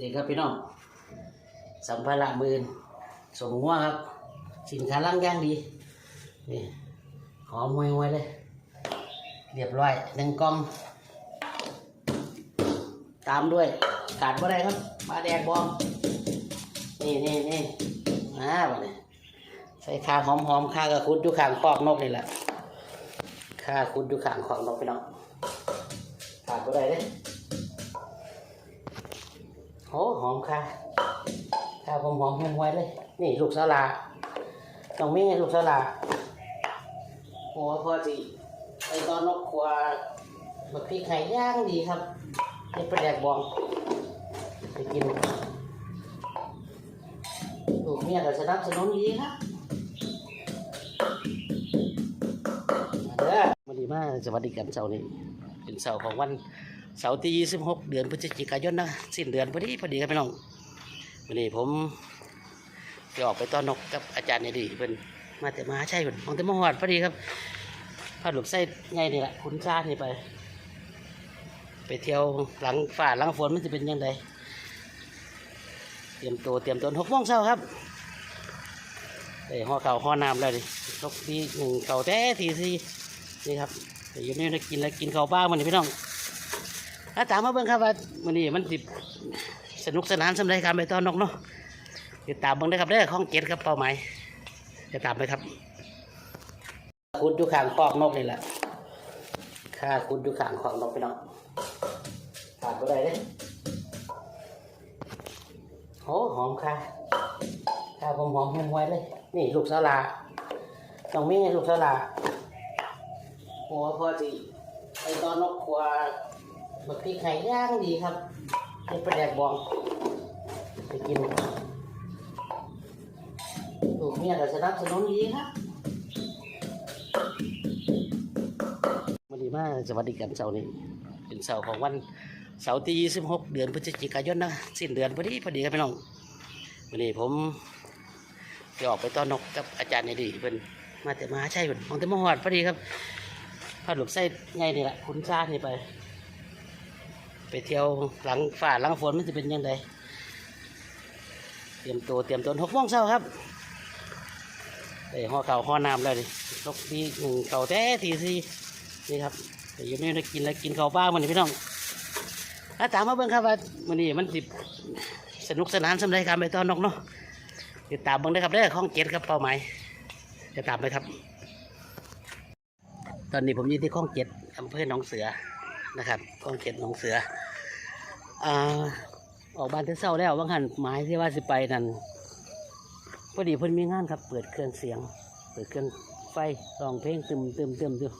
นี่ครับพี่น้องสัมภาระมือนสมหัวครับ สินค้าล่างย่างดีนี่หอมมวยๆเลย เรียบร้อยหนึ่งกล่อง ตามด้วยกาดบ่ได้ครับปลาแดกบองนี่นี่นี่มาบ่เนี่ยใส่ขาหอมหอมข้ากระคุดอยู่ข้างปอกนกนี่แหละข้าคุดอยู่ข้างของนกพี่น้องกาดบ่ได้เด้ โอ้หอมค่ะข้าวหอมหอมๆไว้เลย นี่ลูกสาลาต้องมีลูกสาลาโอ้พอสิไอตอนนกขวาบักพริกไข่ย่างดีครับนี่ปลาแดกบองไปกินลูกเมียก็สนับสนุนดีครับมาเด้อวันนี้มากสวัสดีกันเสานี้เป็นเสาของวัน เสาร์ที่ 26 เดือนพฤศจิกายนนะสิ้นเดือนพอดีพอดีครับพี่น้องวันนี้ผมจะออกไปต้อนนกกับอาจารย์นี่ดีเพิ่นมาแต่มาใช่เพิ่นมองแต่มาหอดพอดีครับพาหลุมไส้ไงนี่แหละคุณซ่านี่ไป ไปเที่ยวหลังฝ่าหลังฝนมันจะเป็นยังไงเตรียมตัวเตรียมตัวหกโมงเช้าครับไอ้ห่อเข่าห่อน้ำเลยดินกทีหนึ่งเข่าแท้ทีสี่นี่ครับแต่อยู่นี่ได้กินแล้วกินเข้าบ้างมันนี่พี่น้อง ถ้าตามมาเบิ่งครับว่ามื้อนี้มันสิสนุกสนานสำหรับการไปตอนนกเนาะติดตามเบิ่งได้ครับเด้ข้องเจ็ดครับเป้าหมายจะตามไปครับ คุดอยู่ข้างปอกนกนี่แหละค่าคุดอยู่ข้างของนกพี่น้องขาดบ่ได้เด้โอ้หอมค่ะข้าวหอมหอมไว้เลย นี่ลูกสลาต้องมีลูกสลาโอ้พอสิไอตอนนกขวา บักพริกไข่ย่างดีครับนี่ปลาแดกบองไปกินลูกเมียก็สนับสนุนดีครับวันนี้มาสวัสดีกันเสาร์นี้เป็นเสาร์ของวันเสาร์ที่26 เดือนพฤศจิกายนนะสิ้นเดือนพอดีพอดีครับพี่น้องวันนี้ผมจะออกไปต้อนนกกับอาจารย์นี่ดีเพิ่นมาแต่มาใช่เพิ่นมองแต่มาหอดพอดีครับพาหลุมไส้ไงนี่แหละคุณซ่านี่ไป ไปเที่ยวหลังฝ่าหลังฝนมันจะเป็นยังไงเตรียมตัวเตรียมตัวหกโมงเช้าครับไอ้ห่อเข่าห่อน้ำเลยดินกทีหนึ่งเข่าแท้ทีสี่นี่ครับแต่อยู่นี่ได้กินแล้วกินข้าวบ้างมันนี่พี่น้องถ้าตามมาเบิ่งครับว่ามันนี้มันสิสนุกสนานสำหรับการไปตอนนกเนาะติดตามเบิ่งได้ครับเด้ข้องเจ็ดครับเป้าหมายจะตามไปครับ ตอนนี้ผมยู่ที่ข้องเจ็ดอำเภอหนองเสือ นะครับกองเจ็ดหนองเสืออ่าออกบ้านที่เศร้าแล้วบางหันหมายที่ว่าสิไปนั่นพอดีเพิ่นมีงานครับ เปิดเครื่องเสียง เปิดเครื่องไฟร้องเพลงตึมตึมตึมอยู่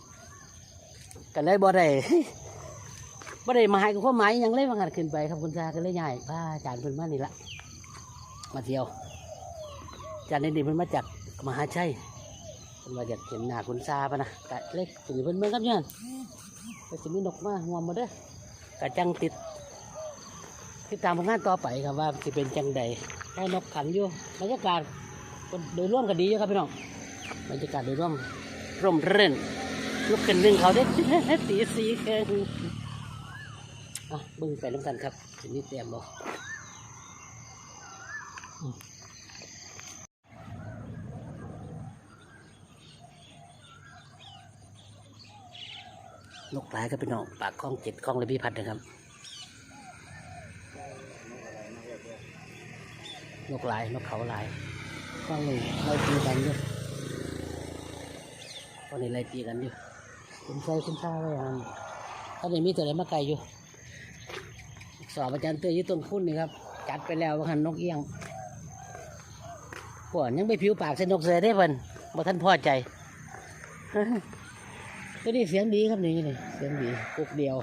กันเลยบ่ได้บ่ได้หมายกับความหมายหยังเลยบางหันขึ้นไปครับคุณตาก็เลยใหญ่พาอาจารย์เพิ่นมานี่ละมาเที่ยวอาจารย์นี่ดีเพิ่นมาจากมหาชัยเพิ่นมาจากเห็นหน้าคุณซาปะนะกะเล็กถึงเพิ่นเมืองครับเนี่ย ก็จะมีนกมาหัวมาเด้อกะจังติด ติดตามผลงานต่อไปครับว่าจะเป็นจังใดให้นกขันอยู่บรรยากาศโดยร่วมก็ดีอยู่ครับพี่น้องบรรยากาศโดยร่วมร่มเรื่นลุกขึ้นหนึ่งเขาได้ตีสีแข่งอะบึ้งไปน้ำกันครับทีนี้เตรียมบอืม นกหลายครับพี่น้องปากคล้องเจ็ดคล้องเลยพี่พัดนะครับ นกหลายนกเขาหลายข้างหนึ่งไล่ตีกันอยู่ข้างนี้ไล่ตีกันอยู่คุณใส่คุณท่าไว้อันข้างนี้มีตัวอะไรมาไกลอยู่ สอบอาจารย์เตยอยี่ต้นคุ้นนี่ครับจัดไปแล้วว่าหันนกเอี้ยงพวกยังไม่ผิวปากใส่นกเสือได้เพิ่นบ่ท่านพอใจ ตัวนี้เสียงดีครับนี่นี่เสียงดีกุกเดียว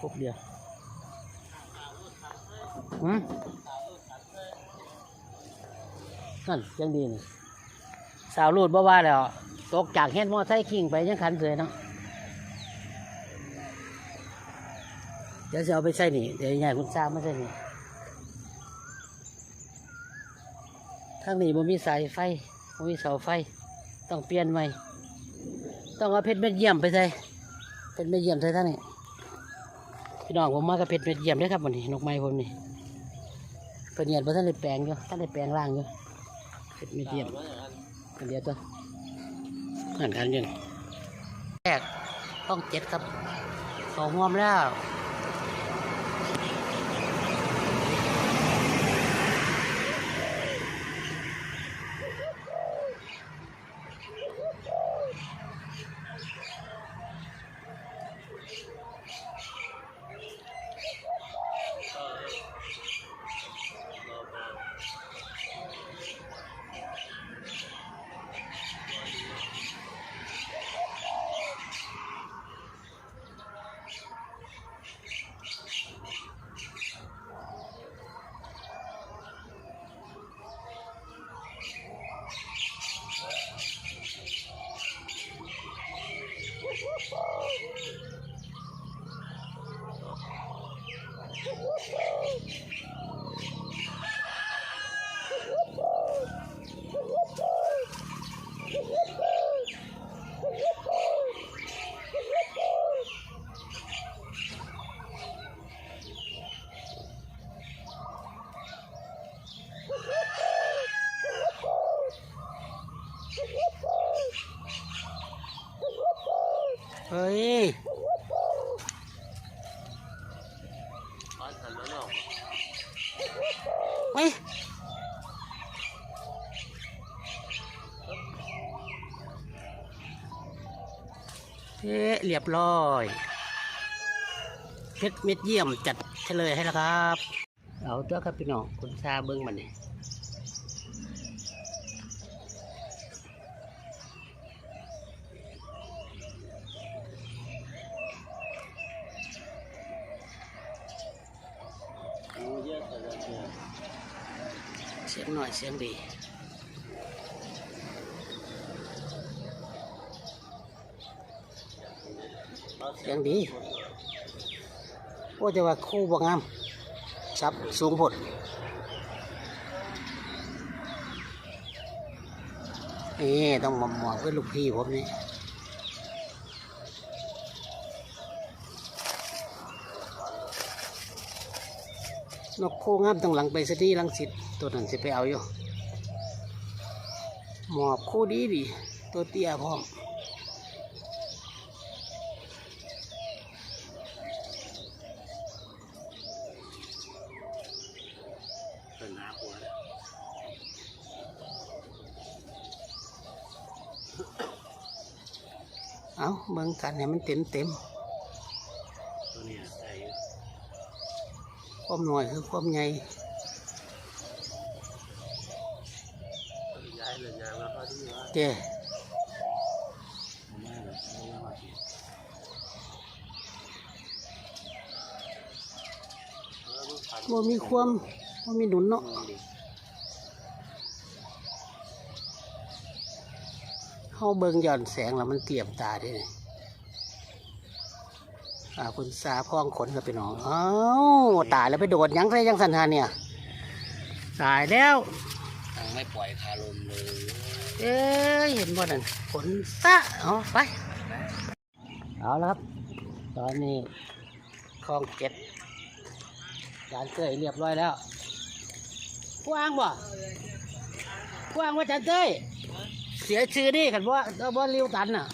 กุกเดียวอืมนั่นเสียงดีนี่สาวรูดบ่ว่าแล้วตกจากเฮ็ดมอไซค์ขิงไปยังขันเสือเนาะเดี๋ยวจะเอาไปใส่นี่เดี๋ยวใหญ่คุณทราบไม่ใส่นี่ทางนี้บ่มีสายไฟบ่มีเสาไฟ ต้องเปลี่ยนใหม่ ต้องเอาเพชรเม็ดเยี่ยมไปใส่เพชรเม็ดเยี่ยมใส่ท่านนี่พี่น้องผมมากับเพชรเม็ดเยี่ยมเลยครับวันนี้นกไม้ผมนี่เพิ่นเนียนเพราะท่านได้แปลงอยู่ท่านได้แปลงร่างอยู่เพชรเม็ดเยี่ยมกันเดียวตัวหันกันยังแรกห้องเจ็ดครับเของห่วมแล้ว เฮ้ย เฮ้ย เอ๊ะเรียบร้อย เพชรเม็ดเยี่ยมจัดเฉลยให้แล้วครับ เอาตัวครับพี่น้องคุณชาเบิ้งมันนี่เสียงหน่อยเสียงดี เสียงดี โอ้จะว่าคู่บ่งงามซับสูงผดนี่ต้องมาหมอบเพื่อลูกพี่ผมนี่นกคู่งามต้องหลังไปสตีหลังสิทธ์ตัวนั้นสิไปเอาอยู่หมอบคู่ดีดีตัวเตี้ยพร้อม เป็นหาหัวแล้ว เอาเบิ่งกันให้มันเต็มเต็มตัวนี้ใส่ความหน่อยคือความใหญ่ย้ายเลยยางแล้วเขาที่ว่าเจ้ไม่เลยไม่ได้มาทีเออมึงผ่านบ่มีความบ่มีหนุนเนาะ เมืองดิเฮาเบิ่งย้อนแสงแล้วมันเตรียมตาเด้นี่อ่าคุณสาพ้องขนกับพี่น้องเอ้าตายแล้วไปโดดยังไงยังสันหาเนี่ย ตายแล้วยังไม่ปล่อยคาลมเลย เอ้ยเห็นบ่นั่นขนซะเอาไป เอาแล้วครับ ตอนนี้คลองเจ็ดจานเตยเรียบร้อยแล้วกว้างบ่กว้างว่าจานเตย เสียชื่อนี่กันว่าเอาบ่ริวตันน่ะ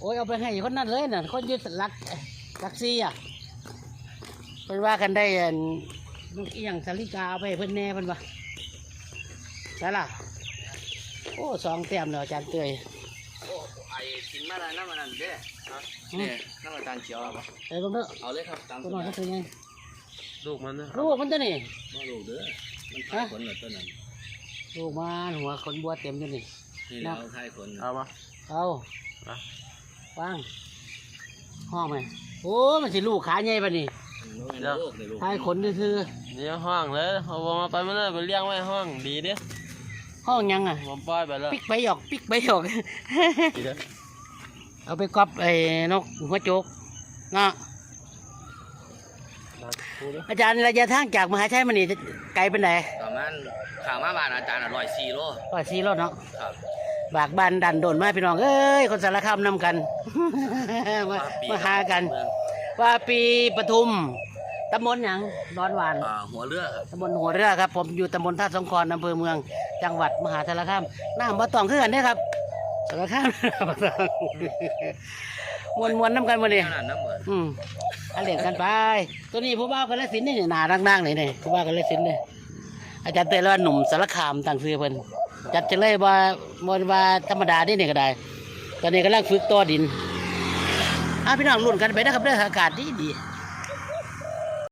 โอ้ยเอาไปให้คนนั้นเลยน่ะ คนยึดลักลักซี่อะเป็นว่ากันได้อันลูกอีหยังสาลิกาเอาไปให้เพิ่นแน่เพิ่นว่าใช่ล่ะ โอ้สองแต้มแล้วอาจารย์เตยโอ้ไอ้กินมาแล้วน้ำมันนั่นเด้ฮะเนี่ยน้ำมันตาลเขียวเอาปะเอ้ยเบิ่งเด้อเอาเลยครับตามตัวน้อยเขาเป็นไงลูกมันนะลูกมันตัวนี้มาลูกเด้อมันทายขนเหรอตัวนั้น ลูกมันหัวขนบัวเต็มอยู่นี่ นี่เราทายขนเอาปะเอาเอาวางห้องไหมโอ้มันสิลูกขาใหญ่ปะนี่ลูกเลยลูกทายขนซื่อเลี้ยงห้องเลยเอาบ่มาไปมันเลยไปเลี้ยงไว้ห้องดีเด้ๆห้องยังอะผมปล่อยไปแล้วปิกไปหยอกปิกไปหยอกดีเด้อเอาไปกอบไอ้นกหัวโจกเนาะพูดดิ อาจารย์ระยะทางจากมหาชัยมานี่ไกลเป็นไหนประมาณข่าวมาบ้านอาจารย์อร่อยสี่โลก็สี่รถเนาะครับ บากบานดันโดนมาพี่น้องเอ้ยคนสารคามนำกัน มามาหากันเมืองว่าปีปทุมตำบลหยังร้อนหวาน อ่าหัวเรือครับตำบลหัวเรือครับผมอยู่ตำบลท่าสงครอำเภอเมือง จังหวัดมหาสารคามน้ำมาตองขึ้นกันเด้อครับ สารคามมวนมวนๆน้ำกันมาดิขนาดน้ำเหมือนอืมอันเล่นกันไป ตัวนี้ผู้บ่าวกันละสินนี่หนาดังๆนี่นี่ผู้บ่าวกันละสินนี่อาจารย์เตือนว่าหนุ่มสารคามต่างซื้อเพิ่นจัดจะเลยว่าบนว่าธรรมดานี่นี่ก็ได้ ตอนนี้กำลังฝึกต่อดินอ่าพี่น้องรุ่นกันไปนะครับเด้ออากาศดีดีๆ